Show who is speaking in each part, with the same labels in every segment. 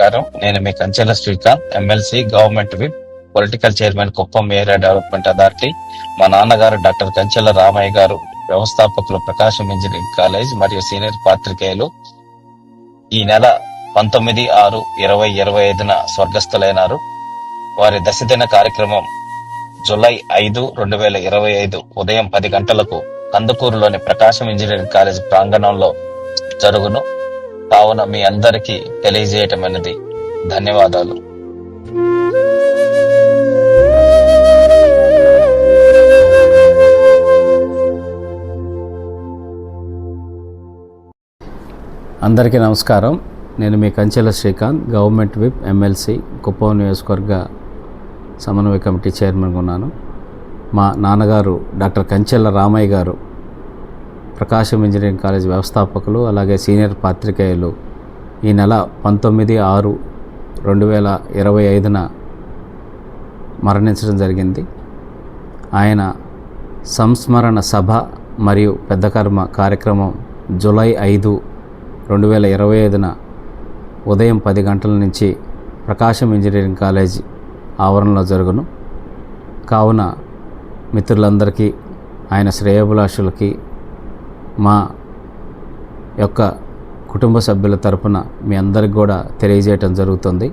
Speaker 1: నమస్కారం. నేను మీ Kanchela Srikanth MLC government whip political chairman Kuppam area development authority మా నాన్నగారు డాక్టర్ కంచెల రామయ్య గారు వ్యవస్థాపకులు ప్రకాశం ఇంజనీరింగ్ కాలేజ్ మరియు సీనియర్ పాత్రికేయులు. ఈ నెల పంతొమ్మిది ఆరు ఇరవై ఇరవై ఐదున స్వర్గస్థులైనారు. వారి దశదిన కార్యక్రమం జూలై ఐదు రెండు వేల ఇరవై ఐదు ఉదయం పది గంటలకు కందుకూరులోని ప్రకాశం ఇంజనీరింగ్ కాలేజ్ ప్రాంగణంలో జరుగును. కావున మీ అందరికీ తెలియజేయటమనేది. ధన్యవాదాలు.
Speaker 2: అందరికీ నమస్కారం. నేను మీ Kanchela Srikanth government whip MLC Kuppam నియోజకవర్గ సమన్వయ కమిటీ చైర్మన్గా ఉన్నాను. మా నాన్నగారు డాక్టర్ కంచెల రామయ్య గారు ప్రకాశం ఇంజనీరింగ్ కాలేజ్ వ్యవస్థాపకులు అలాగే సీనియర్ పాత్రికేయులు. ఈ నెల పంతొమ్మిది ఆరు రెండు వేల ఇరవై ఐదున మరణించడం జరిగింది. ఆయన సంస్మరణ సభ మరియు పెద్ద కర్మ కార్యక్రమం జూలై ఐదు రెండు వేల ఇరవై ఐదున ఉదయం పది గంటల నుంచి ప్రకాశం ఇంజనీరింగ్ కాలేజ్ ఆవరణలో జరుగును. కావున మిత్రులందరికీ ఆయన శ్రేయోభిలాషులకి మా యొక్క కుటుంబ సభ్యుల తరపున మీ అందరికి కూడా తెలియజేయటం జరుగుతుంది.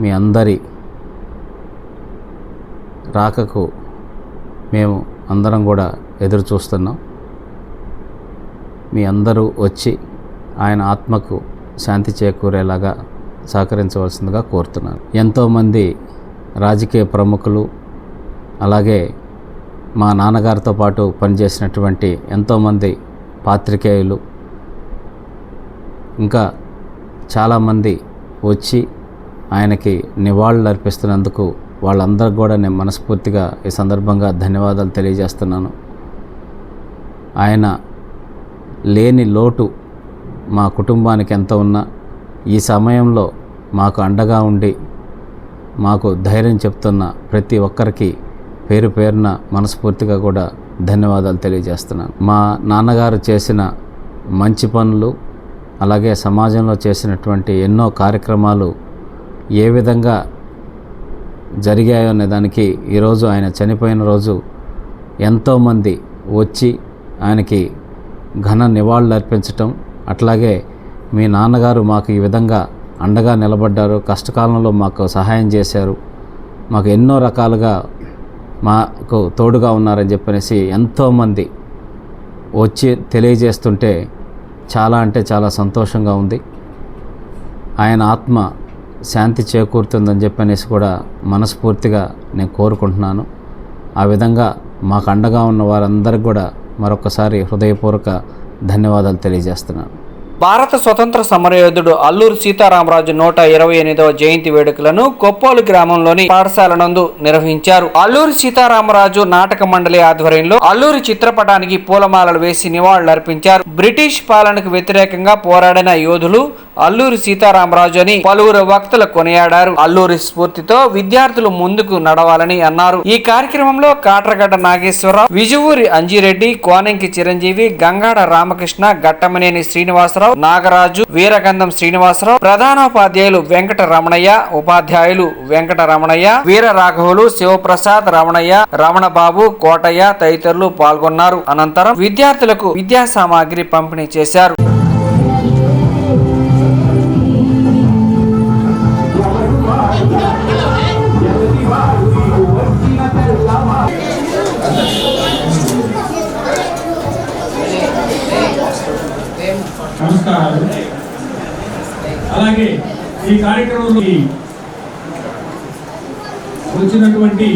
Speaker 2: మీ అందరి రాకకు మేము అందరం కూడా ఎదురు చూస్తున్నాం. మీ అందరూ వచ్చి ఆయన ఆత్మకు శాంతి చేకూరేలాగా సహకరించవలసిందిగా కోరుతున్నాను. ఎంతోమంది రాజకీయ ప్రముఖులు అలాగే మా నాన్నగారితో పాటు పనిచేసినటువంటి ఎంతోమంది పాత్రికేయులు. ఇంకా చాలామంది వచ్చి ఆయనకి నివాళులు అర్పిస్తున్నందుకు వాళ్ళందరికీ కూడా నేను మనస్ఫూర్తిగా ఈ సందర్భంగా ధన్యవాదాలు తెలియజేస్తున్నాను. ఆయన లేని లోటు మా కుటుంబానికి ఎంత ఉన్నా ఈ సమయంలో మాకు అండగా ఉండి మాకు ధైర్యం చెప్తున్న ప్రతి ఒక్కరికి పేరు పేరున మనస్ఫూర్తిగా కూడా ధన్యవాదాలు తెలియజేస్తున్నాను. మా నాన్నగారు చేసిన మంచి పనులు అలాగే సమాజంలో చేసినటువంటి ఎన్నో కార్యక్రమాలు ఏ విధంగా జరిగాయో అనే దానికి ఈరోజు ఆయన చనిపోయిన రోజు ఎంతోమంది వచ్చి ఆయనకి ఘన నివాళులు అర్పించటం అట్లాగే మీ నాన్నగారు మాకు ఈ విధంగా అండగా నిలబడ్డారు కష్టకాలంలో మాకు సహాయం చేశారు మాకు ఎన్నో రకాలుగా మాకు తోడుగా ఉన్నారని చెప్పనేసి ఎంతోమంది వచ్చి తెలియజేస్తుంటే చాలా అంటే చాలా సంతోషంగా ఉంది. ఆయన ఆత్మ శాంతి చేకూరుతుందని చెప్పనేసి కూడా మనస్ఫూర్తిగా నేను కోరుకుంటున్నాను. ఆ విధంగా మాకు అండగా ఉన్న వారందరికీ కూడా మరొకసారి హృదయపూర్వక ధన్యవాదాలు తెలియజేస్తున్నాను.
Speaker 3: భారత స్వతంత్ర సమరయోధుడు అల్లూరి సీతారామరాజు నూట ఇరవై ఎనిమిదవ జయంతి వేడుకలను కొప్పోలు గ్రామంలోని పాఠశాల నందు నిర్వహించారు. అల్లూరి సీతారామరాజు నాటక మండలి ఆధ్వర్యంలో అల్లూరి చిత్రపటానికి పూలమాలలు వేసి నివాళులర్పించారు. బ్రిటిష్ పాలనకు వ్యతిరేకంగా పోరాడిన యోధులు అల్లూరి సీతారామరాజు అని పలువురు వక్తలు కొనియాడారు. అల్లూరి స్ఫూర్తితో విద్యార్థులు ముందుకు నడవాలని అన్నారు. ఈ కార్యక్రమంలో కాట్రగడ్డ నాగేశ్వరరావు విజువూరి అంజిరెడ్డి కోనంకి చిరంజీవి గంగాడ రామకృష్ణ గట్టమనేని శ్రీనివాసరావు నాగరాజు వీరగంధం శ్రీనివాసరావు ప్రధానోపాధ్యాయులు వెంకట రమణయ్య ఉపాధ్యాయులు వెంకట రమణయ్య వీర రాఘవులు శివప్రసాద్ రమణయ్య రమణబాబు కోటయ్య తదితరులు పాల్గొన్నారు. అనంతరం విద్యార్థులకు విద్యా సామాగ్రి పంపిణీ చేశారు.
Speaker 4: ఈ కార్యక్రమంలో వచ్చినటువంటి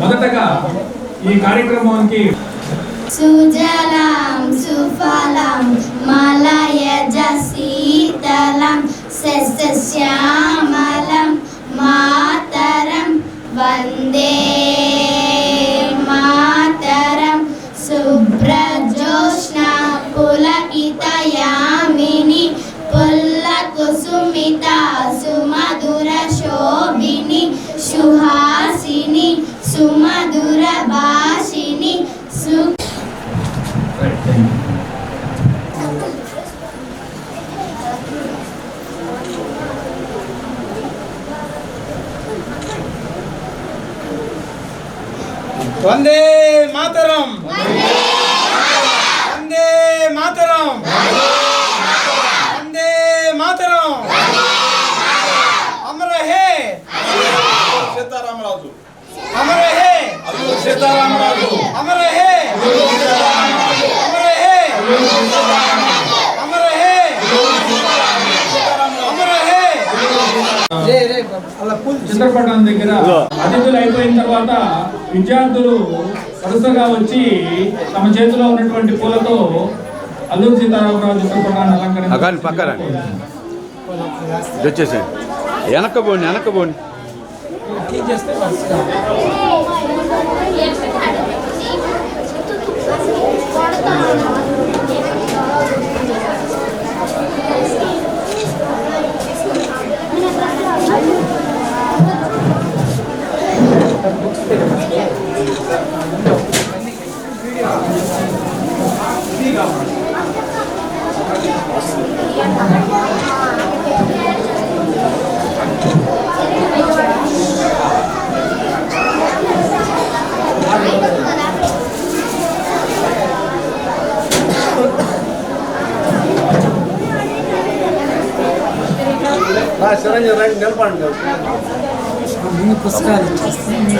Speaker 4: మొదటగా ఈ కార్యక్రమానికి
Speaker 5: సుజలాం సుఫలాం మలయజ శీతలం సస్యశ్యామలం మాతరం వందే
Speaker 6: వందే మాతరం. వందే మాతరం. వందే మాతరం. అమర హే సీతారామరాజు. అమర హే సీతారామరాజు. అమర హే అమర హే అమర హే అమర హే
Speaker 4: చిత్రపటం దగ్గర అతిథులు అయిపోయిన తర్వాత విద్యార్థులు వరుసగా వచ్చి తమ చేతిలో ఉన్నటువంటి పూలతో అల్లూరి సీతారామరాజు చిత్రపటాన్ని
Speaker 7: అగాని పక్కన వచ్చేసాను ранее, ранее,
Speaker 6: нормально. не пускали, часы не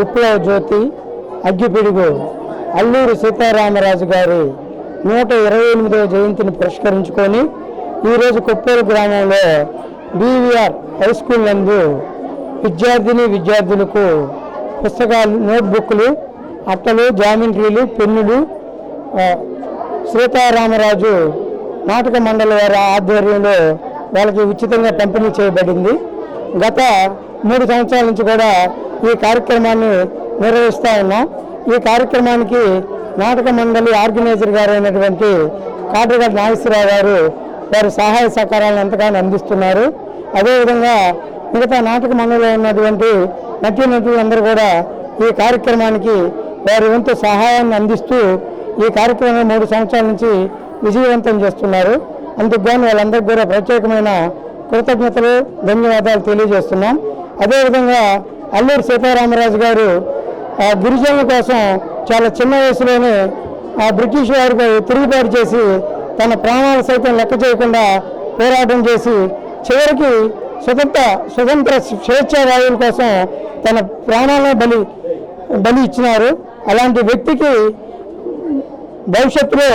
Speaker 6: విప్లవ జ్యోతి అగ్గిపిడుగు అల్లూరి సీతారామరాజు గారి నూట ఇరవై ఎనిమిదవ జయంతిని పురస్కరించుకొని ఈరోజు కొప్పేరు గ్రామంలో బీవీఆర్ హై స్కూల్ నందు విద్యార్థిని విద్యార్థులకు పుస్తకాలు నోట్బుక్లు అట్టలు జామెంట్రీలు పెన్నులు సీతారామరాజు నాటక మండలి వారి ఆధ్వర్యంలో వాళ్ళకి ఉచితంగా పంపిణీ చేయబడింది. గత మూడు సంవత్సరాల నుంచి కూడా ఈ కార్యక్రమాన్ని నిర్వహిస్తూ ఉన్నాం. ఈ కార్యక్రమానికి నాటక మండలి ఆర్గనైజర్ గారు అయినటువంటి కాటగడ్ నాగేశ్వరరావు గారు వారి సహాయ సహకారాలను ఎంతగానో అందిస్తున్నారు. అదేవిధంగా మిగతా నాటక మండలిలో ఉన్నటువంటి నటీ నటులందరూ కూడా ఈ కార్యక్రమానికి వారి వంతు సహాయాన్ని అందిస్తూ ఈ కార్యక్రమం మూడు సంవత్సరాల నుంచి విజయవంతం చేస్తున్నారు. అందుకు గాను వాళ్ళందరికీ కూడా ప్రత్యేకమైన కృతజ్ఞతలు ధన్యవాదాలు తెలియజేస్తున్నాం. అదేవిధంగా అల్లూరు సీతారామరాజు గారు ఆ గిరిజనుల కోసం చాలా చిన్న వయసులోనే ఆ బ్రిటిష్ వారిపై తిరుగుబాటు చేసి తన ప్రాణాలు సైతం లెక్క చేయకుండా పోరాటం చేసి చివరికి స్వతంత్ర స్వతంత్ర స్వేచ్ఛా వాయువుల కోసం తన ప్రాణాలను బలి బలి ఇచ్చినారు. అలాంటి వ్యక్తికి భవిష్యత్తులో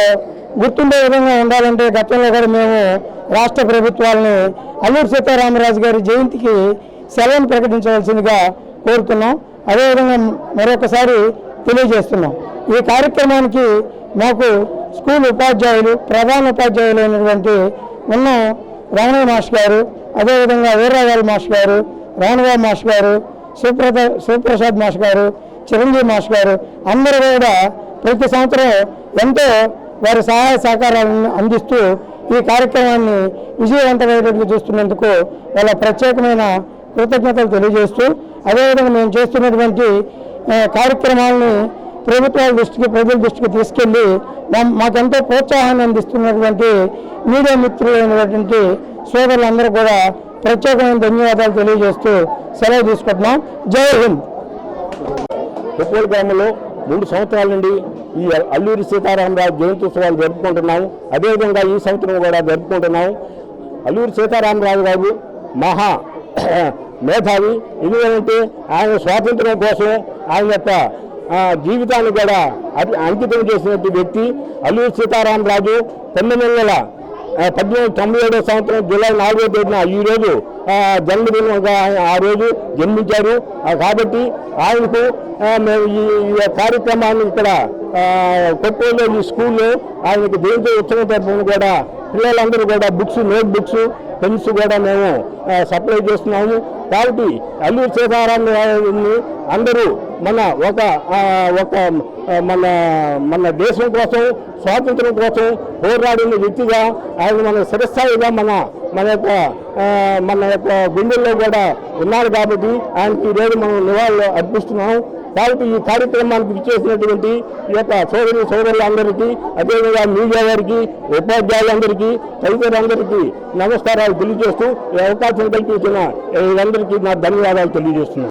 Speaker 6: గుర్తుండే విధంగా ఉండాలంటే గతంలో కూడా మేము రాష్ట్ర ప్రభుత్వాలని అల్లూరు సీతారామరాజు గారి జయంతికి సెలవును ప్రకటించవలసిందిగా కోరుతున్నాం. అదేవిధంగా మరొకసారి తెలియజేస్తున్నాం. ఈ కార్యక్రమానికి మాకు స్కూల్ ఉపాధ్యాయులు ప్రధాన ఉపాధ్యాయులు అయినటువంటి ఉన్న రమణయ్య మాస్ గారు అదేవిధంగా వీర్రాగారి మాస్ గారు రాణుబాబు మాస్ గారు సుప్రద సుప్రసాద్ మాస్ గారు చిరంజీవి మాస్టర్ గారు అందరూ కూడా ప్రతి సంవత్సరం ఎంతో వారి సహాయ సహకారాలను అందిస్తూ ఈ కార్యక్రమాన్ని విజయవంతమయ్యేటట్లు చూస్తున్నందుకు వాళ్ళ ప్రత్యేకమైన కృతజ్ఞతలు తెలియజేస్తూ అదేవిధంగా మేము చేస్తున్నటువంటి కార్యక్రమాలని ప్రభుత్వాల దృష్టికి ప్రజల దృష్టికి తీసుకెళ్ళి మా- మాకెంతో ప్రోత్సాహాన్ని అందిస్తున్నటువంటి మీడియా మిత్రులైనటువంటి సోదరులందరూ కూడా ప్రత్యేకమైన ధన్యవాదాలు తెలియజేస్తూ సెలవు తీసుకుంటున్నాం. జై హింద్.
Speaker 8: కొప్పోలు గ్రామంలో మూడు సంవత్సరాల నుండి ఈ అల్లూరి సీతారామరాజు జయంత్యోత్సవాలు జరుపుకుంటున్నాము అదేవిధంగా ఈ సంవత్సరం కూడా జరుపుకుంటున్నాము అల్లూరి సీతారామరాజు గారు మహా మేధావి. ఎందుకంటే ఆయన స్వాతంత్రం కోసం ఆయన యొక్క జీవితాన్ని కూడా అతి- అంకితం చేసినటువంటి వ్యక్తి అల్లూరి సీతారామరాజు తొమ్మిది వందల పద్దెనిమిది తొంభై ఏడో సంవత్సరం జూలై నాలుగో తేదీన ఈ రోజు జన్మదినంగా ఆయన ఆ రోజు జన్మించారు. కాబట్టి ఆయనకు మేము ఈ కార్యక్రమాన్ని ఇక్కడ కొట్టేలో ఈ స్కూల్లో ఆయనకు దేవుడి ఉత్సవం తరఫున కూడా పిల్లలందరూ కూడా బుక్స్ నోట్ బుక్స్ పెన్స్ కూడా మేము సప్లై చేస్తున్నాము. కాబట్టి అల్లూరు సీతారామని అందరూ మన ఒక ఒక మన మన దేశం కోసం స్వాతంత్రం కోసం పోరాడిన వ్యక్తిగా ఆయన మన శిరస్థాయిగా మన మన యొక్క మన యొక్క గుండెల్లో కూడా ఉన్నారు కాబట్టి ఆయనకి ఈరోజు మనం నివాళులు అర్పిస్తున్నాం. కాబట్టి ఈ కార్యక్రమానికి ఇచ్చేసినటువంటి ఈ యొక్క సోదరి సోదరులందరికీ అదేవిధంగా మీడియా వారికి ఉపాధ్యాయులందరికీ తదితరులందరికీ నమస్కారాలు తెలియజేస్తూ ఈ అవకాశం కల్పించిన అందరికీ నా ధన్యవాదాలు తెలియజేస్తున్నాను.